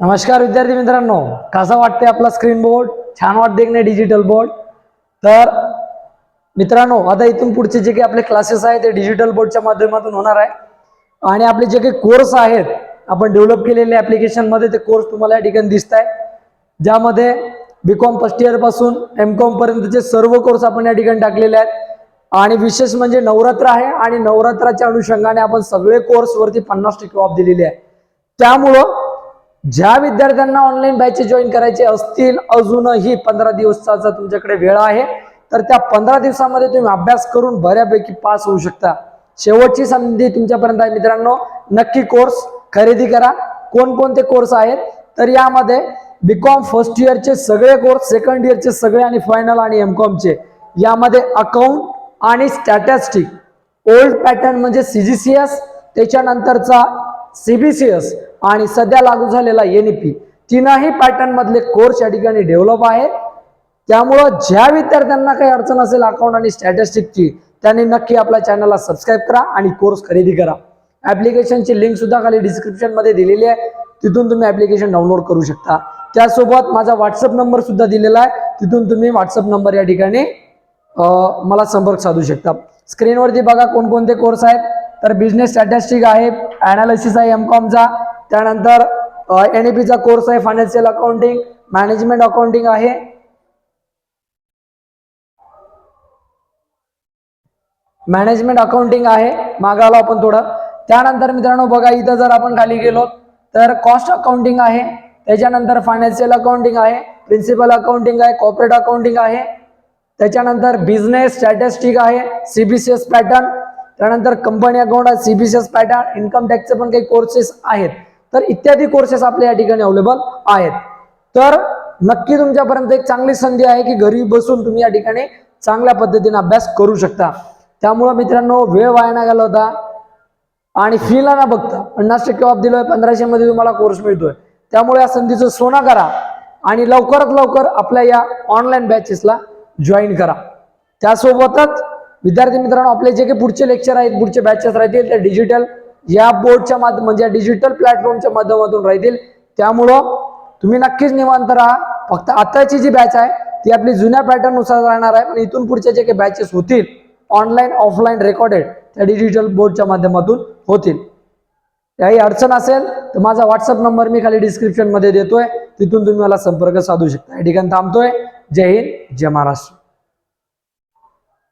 नमस्कार विद्यार्थी मित्रांनो. कसा वाटते आपला स्क्रीन बोर्ड छान वाटते की नाही डिजिटल बोर्ड तर मित्रांनो आता इथून पुढचे जे काही आपले क्लासेस आहेत ते डिजिटल बोर्डच्या माध्यमातून होणार आहे. आणि आपले जे काही कोर्स आहेत आपण डेव्हलप केलेले application ते कोर्स तुम्हाला या ठिकाणी दिसत आहे ज्यामध्ये बी कॉम फर्स्ट इयरपासून एम कॉम पर्यंतचे सर्व कोर्स आपण या ठिकाणी टाकलेले आहेत. आणि विशेष म्हणजे नवरात्र आहे आणि नवरात्राच्या अनुषंगाने आपण सगळे कोर्स वरती पन्नास टक्के ऑफ दिलेली आहे. त्यामुळं ज्या विद्यार्थ्यांना ऑनलाईन बॅचेस जॉईन करायचे असतील अजूनही पंधरा दिवसाचा तुमच्याकडे वेळ आहे. तर त्या पंधरा दिवसामध्ये तुम्ही अभ्यास करून बऱ्यापैकी पास होऊ शकता. शेवटची संधी तुमच्यापर्यंत आहे मित्रांनो. नक्की कोर्स खरेदी करा. कोणकोणते कोर्स आहेत? तर यामध्ये बीकॉम फर्स्ट इयरचे सगळे कोर्स सेकंड इयरचे सगळे आणि फायनल आणि एम कॉमचे यामध्ये अकाउंट आणि स्टॅटॅस्टिक ओल्ड पॅटर्न म्हणजे सीजीसीएस त्याच्यानंतरचा सीबीसीएस आणि सध्या लागू झालेला एन ई पी. तीनही पॅटर्नमधले कोर्स या ठिकाणी डेव्हलप आहे. त्यामुळं ज्या विद्यार्थ्यांना काही अडचण असेल अकाउंट आणि स्टॅटिस्टिकची त्यांनी नक्की आपल्या चॅनलला सबस्क्राईब करा आणि कोर्स खरेदी करा. ॲप्लिकेशनची लिंक सुद्धा खाली डिस्क्रिप्शनमध्ये दिलेली आहे. तिथून तुम्ही ॲप्लिकेशन डाउनलोड करू शकता. त्यासोबत माझा व्हॉट्सअप नंबर सुद्धा दिलेला आहे. तिथून तुम्ही व्हॉट्सअप नंबर या ठिकाणी मला संपर्क साधू शकता. स्क्रीनवरती बघा कोणकोणते कोर्स आहेत. तर बिझनेस स्टॅटिस्टिक आहे. अनालिसिस आहे एम कॉमचा त्यानंतर एन ई चा कोर्स आहे फायनान्शियल अकाउंटिंग मॅनेजमेंट अकाउंटिंग आहे. मॅनेजमेंट अकाउंटिंग आहे. मागावलं आपण थोडं. त्यानंतर मित्रांनो बघा इथं जर आपण खाली गेलो तर कॉस्ट अकाउंटिंग आहे. त्याच्यानंतर फायनान्शियल अकाउंटिंग आहे. प्रिन्सिपल अकाउंटिंग आहे. कॉर्पोरेट अकाउंटिंग आहे. त्याच्यानंतर बिझनेस स्टॅटिस्टिक आहे. सीबीसीएस पॅटर्न त्यानंतर कंपनी अकाउंट आहे सीबीसीएस पॅटर्न इन्कम टॅक्सचे पण काही कोर्सेस आहेत. तर इत्यादी कोर्सेस आपल्या या ठिकाणी अवेलेबल आहेत. तर नक्की तुमच्यापर्यंत एक चांगली संधी आहे की घरी बसून तुम्ही या ठिकाणी चांगल्या पद्धतीने अभ्यास करू शकता. त्यामुळं मित्रांनो वेळ वाया गेला होता आणि फीला ना बघता. पन्नास टक्के ऑफ दिलोय पंधराशे मध्ये तुम्हाला कोर्स मिळतोय. त्यामुळे या संधीचं सोनं करा आणि लवकरात लवकर आपल्या या ऑनलाईन बॅचेसला जॉईन करा. त्यासोबतच विद्यार्थी मित्रांनो आपले जे काही पुढचे लेक्चर आहेत पुढचे बॅचेस राहतील ते डिजिटल या बोर्डच्या माध्यम म्हणजे डिजिटल प्लॅटफॉर्मच्या माध्यमातून राहतील. त्यामुळं तुम्ही नक्कीच निवांत राहा. फक्त आताची जी बॅच आहे ती आपली जुन्या पॅटर्ननुसार राहणार आहे. पण इथून पुढचे जे काही बॅचेस होतील ऑनलाईन ऑफलाईन रेकॉर्डेड त्या डिजिटल बोर्डच्या माध्यमातून होतील. काही अडचण असेल तर माझा व्हॉट्सअप नंबर मी खाली डिस्क्रिप्शनमध्ये देतोय. तिथून तुम्ही मला संपर्क साधू शकता. या ठिकाणी थांबतोय. जय हिंद जय महाराष्ट्र.